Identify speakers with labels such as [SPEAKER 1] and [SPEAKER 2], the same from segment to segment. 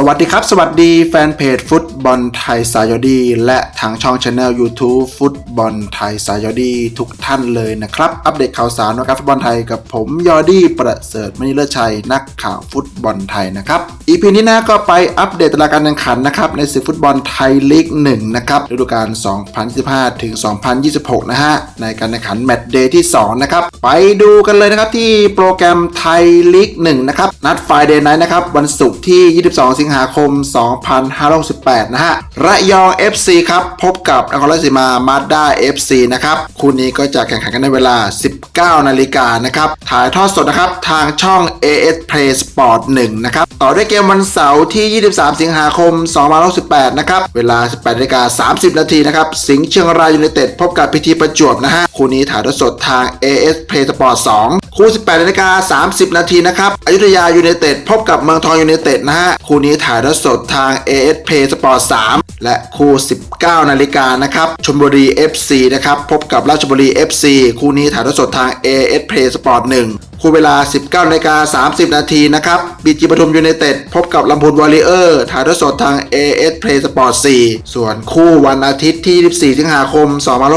[SPEAKER 1] สวัสดีครับ สวัสดีแฟนเพจฟุตบอลไทยสายดี และทางช่องช anel YouTube ฟุตบอลไทยสายดีทุกท่านเลยนะครับ อัปเดตข่าวสารนะครับฟุตบอลไทยกับผมยอดี้ประเสริฐมณีเลิศชัยนักข่าวฟุตบอลไทยนะครับอีพีนี้นะก็ไปอัปเดตตารางการแข่งขันนะครับในศึกฟุตบอลไทยลีก1นะครับฤดูกาล 2015 ถึง 2026 นะฮะในการแข่งขันแมตช์เดย์ที่2นะครับไปดูกันเลยนะครับที่โปรแกรมไทยลีก1นะครับนัดไฟเดย์ไนท์นะครับวันศุกร์ที่ 22 สิงงหาคม 2568 นะฮะ ระยอง FC ครับ พบกับนครราชสีมามาด้า FC นะครับ คู่นี้ก็จะแข่งขันกันในเวลา 19 นาฬิกานะครับ ถ่ายทอดสดนะครับ ทางช่อง AS Play Sport 1 นะครับ ต่อด้วยเกมวันเสาร์ที่ 23 สิงหาคม 2568 นะครับ เวลา 18นาฬิกา30 นาทีนะครับ สิงห์เชียงรายยูไนเต็ดพบกับพิธีประจวบนะฮะ คู่นี้ถ่ายทอดสดทาง AS Play Sport 2 คู่ 18นาฬิกา30 นาทีนะครับ อยุธยายูไนเต็ดพบกับเมืองทองยูไนเต็ดนะฮะ คู่นี้ถ่ายทอดสดทาง AS Play Sport 3 และคู่ 9 นาฬิกานะครับชลบุรี FC นะครับ พบกับราชบุรี FC คู่นี้ถ่ายทอดสดทาง AS Play Sport 1 คู่เวลา 19นาฬิกา30 นาทีนะครับบีจีปทุมยูไนเต็ดพบกับลำพูนวอริเออร์ถ่ายทอดสดทาง AS Play Sport 4 ส่วนคู่วันอาทิตย์ที่ 24 สิงหาคม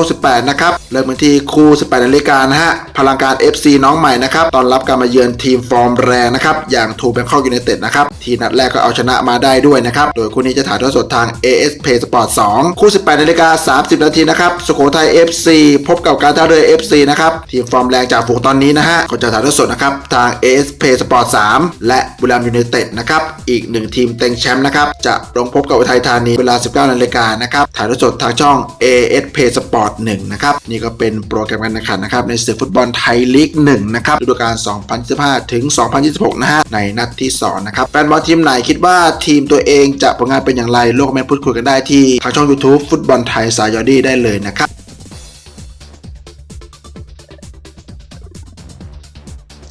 [SPEAKER 1] 2568 นะครับ เริ่มกันที่คู่ 18 นาฬิกานะฮะ พลังการ FC น้องใหม่นะครับ ตอนรับการมาเยือนทีมฟอร์มแรงนะครับ อย่างทูแบงคอกยูไนเต็ดนะครับ ที่นัดแรกก็เอาชนะมาได้ด้วยนะครับ โดยคู่นี้จะถ่ายทอดสดทาง AS Play Sport 2คู่ 18นาฬิกา30 นาทีนะครับสุโขทัย FC พบกับการท่าเรือ FC นะครับทีมฟอร์มแรงจากฝูงตอนนี้นะฮะก็จะถ่ายทอดสดนะครับทาง ASP Sport 3 และบุรีรัมย์ยูไนเต็ดนะครับอีกหนึ่งทีมเต็งแชมป์นะครับจะลงพบกับอุทัยธานีเวลา 19นาฬิกานะครับถ่ายทอดสดทางช่อง ASP Sport 1นะครับนี่ก็เป็นโปรแกรมการแข่งขันนะครับในศึกฟุตบอลไทยลีก1นะครับฤดูกาล 2015 ถึง 2026 นะฮะในนัดที่2นะครับแฟนบอลทีมไหนคิดว่าทีมตัวเองจะผลงานเป็นอย่างไรโลกคอมเมนต์พูดคุยกันได้ที่ทางช่อง YouTube ฟุตบอลไทยสายอดี้ได้เลยนะครับ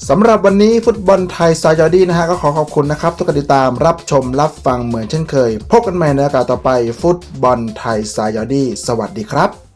[SPEAKER 1] สำหรับวันนี้ฟุตบอลไทยซายอดี้นะฮะก็ขอขอบคุณนะครับ ทุกการติดตามรับชมรับฟังเหมือนเช่นเคย พบกันใหม่ในโอกาสต่อไปฟุตบอลไทยซายอดี้สวัสดีครับ